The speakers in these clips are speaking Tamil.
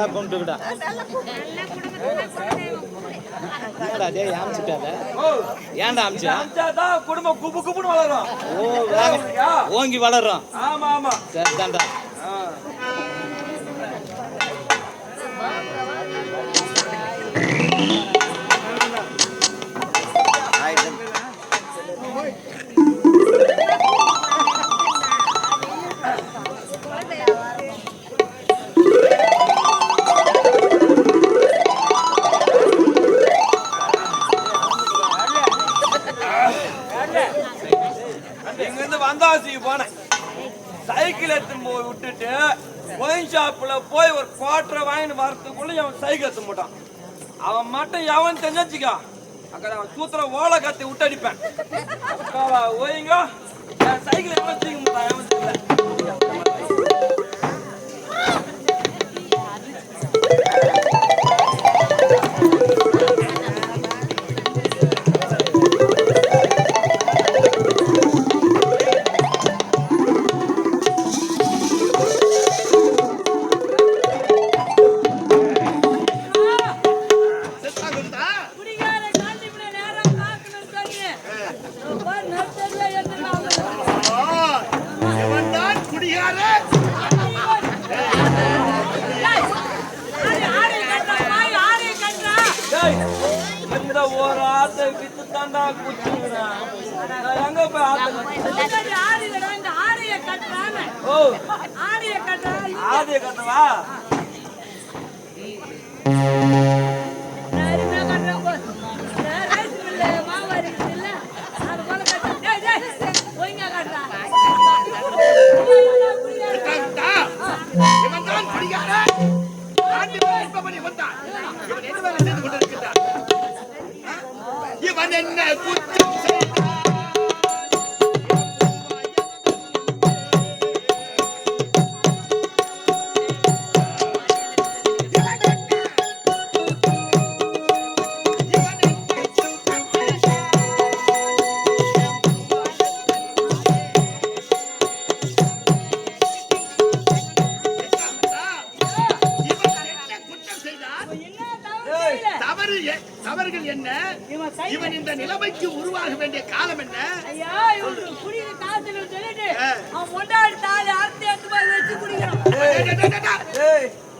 நல்லா கும்பிட்டுக்கிட்டா என்னடா டேய் ஆமிச்சிட்டாத ஏன்டா ஆமிச்சா குடும்பம் குப்பு குப்புன்னு வளரும். ஓ ஓங்கி வளர்றோம். ஆமா ஆமா. சரிதான்டா. இருந்து வந்தாசி போனேன் சைக்கிள் எடுத்துன்னு போய் விட்டுட்டு ஒயின் ஷாப்ல போய் ஒரு குவாட்டரை வாங்கிட்டு வரத்துக்குள்ள அவன் சைக்கிள் எடுத்து போட்டான் அவன் மட்டும் எவன் தெரிஞ்சிக்கா அக்கா அவன் சூத்திர ஓலை கத்தி விட்டு அடிப்பேன். ஓய்ங்க. சைக்கிள் எவ்வளோ தூக்க மாட்டான் எவன் தெரியல இந்த ஒரு ஆத்தை வித்து தாண்டா குடிச்சுக்கிறேன் எங்க போய் ஆத்தை ஓ. கட்டுறா, கட்டவா என்ன? குற்றம் தவறு தவறுகள் என்ன? இவன் இந்த நிலைமைக்கு உருவாக வேண்டிய காலம் என்ன? ஐயா, இவனுக்கு குடிக்கிற காசுல சொல்லிட்டு, அவன் பொண்டாட்டி தாலி அறுத்து எடுத்து போய் வச்சு குடிக்கிறான்.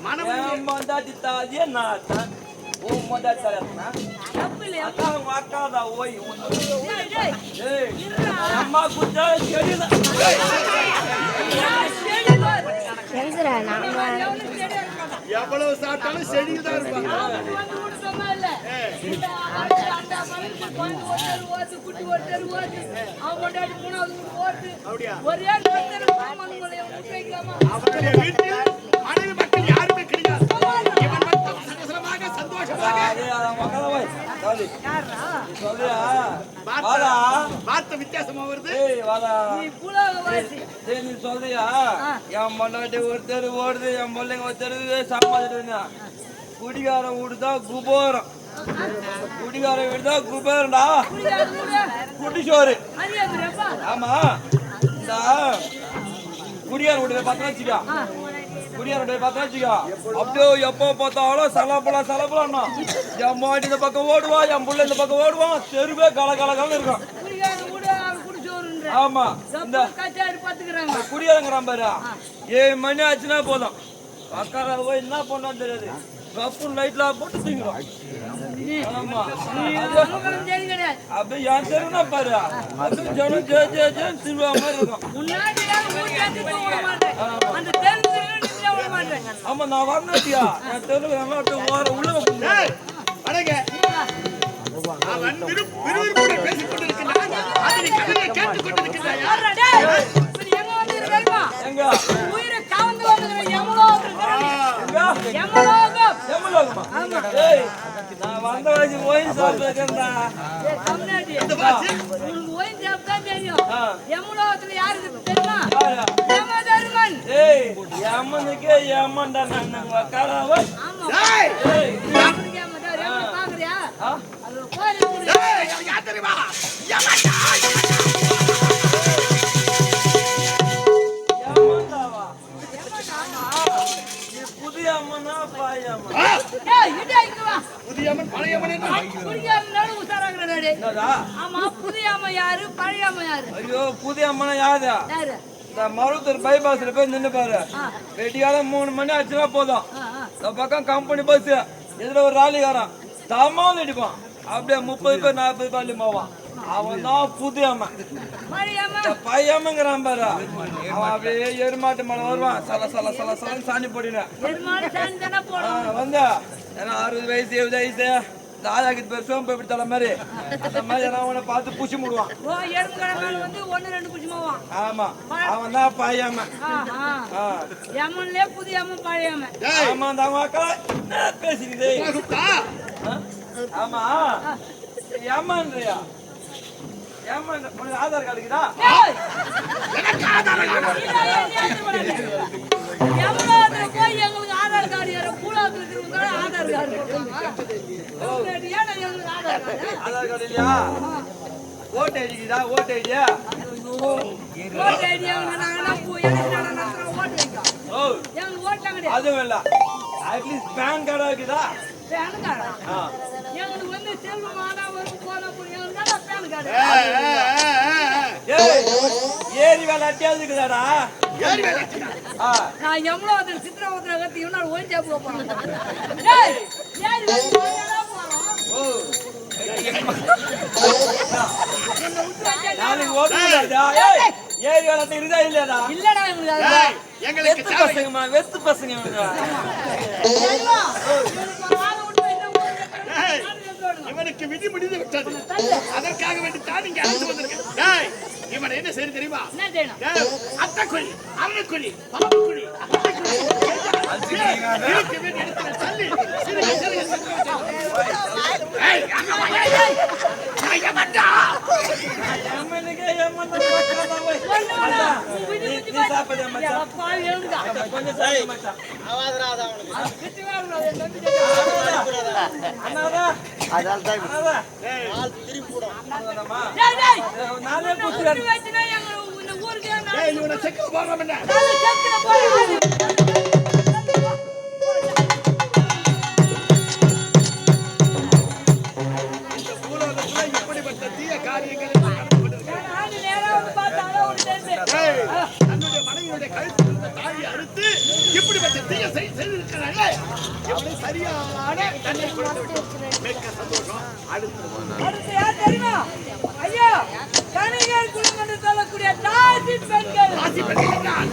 மனம் மொண்டாட்டி தாதிய நான் உன் மொண்டாட்டி தாதியா தப்பு இல்லையா? அக்கா உங்க அக்கா தான் ஓய். அம்மா மாட்டான். எவ்வளவு சாப்பிட்டாலும் செடியில் தான் இருப்பாங்க விட்டுட்டோமா இல்ல? ஓட்டு, குட்டி ஓட்டு. அவன் மூணாவது ஓட்டு. ஒரே வீட்டில் மனைவி மக்கள் யாருமே கிடையாது இவன் மட்டும் சந்தோஷமாக வித்தியாசமா வருது நீ. சரி நீ சொல்றியா என் மொண்டாட்டி ஒரு தெரு ஓடுது என் பிள்ளைங்க ஒரு தெரு சம்பாதிட்டு குடிகாரன் வீடுதா குபோரம். குடிகார கூட குட்டிச்சோறு அறியாதுரப்பா. ஆமா. இந்த குடியார் வீட்டுல பத்திரம் வச்சுக்கா. குடியார் வீட்டுல பத்திரம் வச்சுக்கா. அப்படியே எப்போ பார்த்தாலும் சலப்பலாம் சலப்பலாம்னா என் மாடி இந்த பக்கம் ஓடுவா என் புள்ள இந்த பக்கம் ஓடுவான் தெருவே கல கல கலன்னு இருக்கும். குடிகார. ஆமா. இந்த. குடியாரங்கிறான் பாரு. ஏழு மணி ஆச்சுன்னா போதும். அக்கறை போய் என்ன பண்ணான்னு தெரியாது. கப்பு லைட்ல போட்டு தூங்கிடும். அப்படியே பாரு. அப்படியே ஜனம் ஜே ஜே ஜேன்னு திருவா மாதிரி இருக்கும். ஆமா நான் வரணுட்டியா என் தெருவில் நல்லா ஓர உள்ள அவன் பேசிக் அதை கதையை கேட்டுக் நீ எங்க? நான் வந்த சாப்பிட்டா தெரியும். யாருக்கு? யமதர்மன். நான் பாக்குறியா? அது கோயில் யமன்டா, புதிய அம்மனா பழைய புதிய அம்மன் யாரு பழைய ஐயோ புதிய அம்மனா யாரு? யாரு? பைபாஸ்ல போய் நின்னு பாரு. வெட்டியால மூணு மணி ஆச்சுன்னா போதும். இந்த பக்கம் கம்பெனி பஸ் இதுல ஒரு ராலிகாரன் தமாவும் அடிப்பான் அப்படியே முப்பது பேர் நாற்பது பேர் போவான். அவன் தான் புதிய அம்மன் பையனுங்கிறான் பாரு. அவன் அப்படியே எருமாட்டு மேல வருவான். சல சல சல சலன்னு சாணி போடின பெருமாள் சாணி தானே போடும். வந்து. ஏன்னா அறுபது வயசு எழுபது வயசு. ஆயாக்கிட்டு பேர் சோம்பு எப்படி தலை மாதிரி. அந்த மாதிரி எல்லாம் அவனை பார்த்து புஷி முடுவான். ஆமா. அவன் தான் எம்மன்லயே புதிய அம்மன் அம்மன் ஆமா அந்த அவங்க அக்கா. சுத்தா. ஆமா. ஏமான்றியா ஏமான் உனக்கு ஆதார் கார்டு இருக்குதா? ஏத்து விடாத? எவ்வளவு போய் எங்களுக்கு ஆதார் கார்டு யாரோ கூழாத்துல இருக்கிறவங்க ஆதார் கார்டு. உங்க ஏன்னா எங்களுக்கு ஆதார் கார்டு? ஆதார் கார்டு இல்லையா? ஓட்டு ஐடிக்குதா ஓட்டு ஐடியா? ஓட்டு ஐடி அவங்க நாங்கன்னா போ- எனக்கு நாங்க நடத்துறோம் ஓட்டு வைக்கோம். ஓ. எங்களுக்கு ஓட்டுலாம் கிடையாது. அதுவும் இல்ல. அட்லீஸ்ட் பேன் கார்டா இருக்குதா? பேன் கார்டா? ஆ. எங்களுக்கு வந்து செல்வம் ஆனா வரும் போனா தானே பேன் கார்டு. ஏரி வேலை அட்டியாவது இருக்குதாடா? வேலை ஆ. நான் எவ்வளவு அதில் சித்திரவத்திர கத்தி இவனால ஓய் ஜாப்பு போறேன் வந்து நாளைக்கு ஏரி வேலை இருக்குதா இல்லையாடா இல்லடா எங்களுக்கு பசங்கம்மா வெத்து பசங்க இவனுக்கு விதி முடிந்து விட்டது. அதற்காக வேண்டி தான் இங்க அழைத்து வந்திருக்கேன். டேய், இவனை என்ன செய்ய தெரியுமா? என்ன செய்யணும்? டேய், அத்தைக்குழி அருணுக்குழி பாப்புக்குழி இருக்கு வேண்டிய இடத்துல தள்ளி எம்மன் தான் பார்க்காதா போய். ஒண்ணு வேணாம். மச்சான், நீ விட்டு இப்படிப்பட்ட தீய செய்திருக்கிறார்களே. எப்படி சரியான தண்ணீர் கொடுத்து விட்டோம். மிக்க சந்தோஷம். அடுத்து அடுத்து யார் தெரியுமா? ஐயா கணிகர் குடும்பம் என்று சொல்லக்கூடிய தாசி பெண்கள். பெறுகிறான்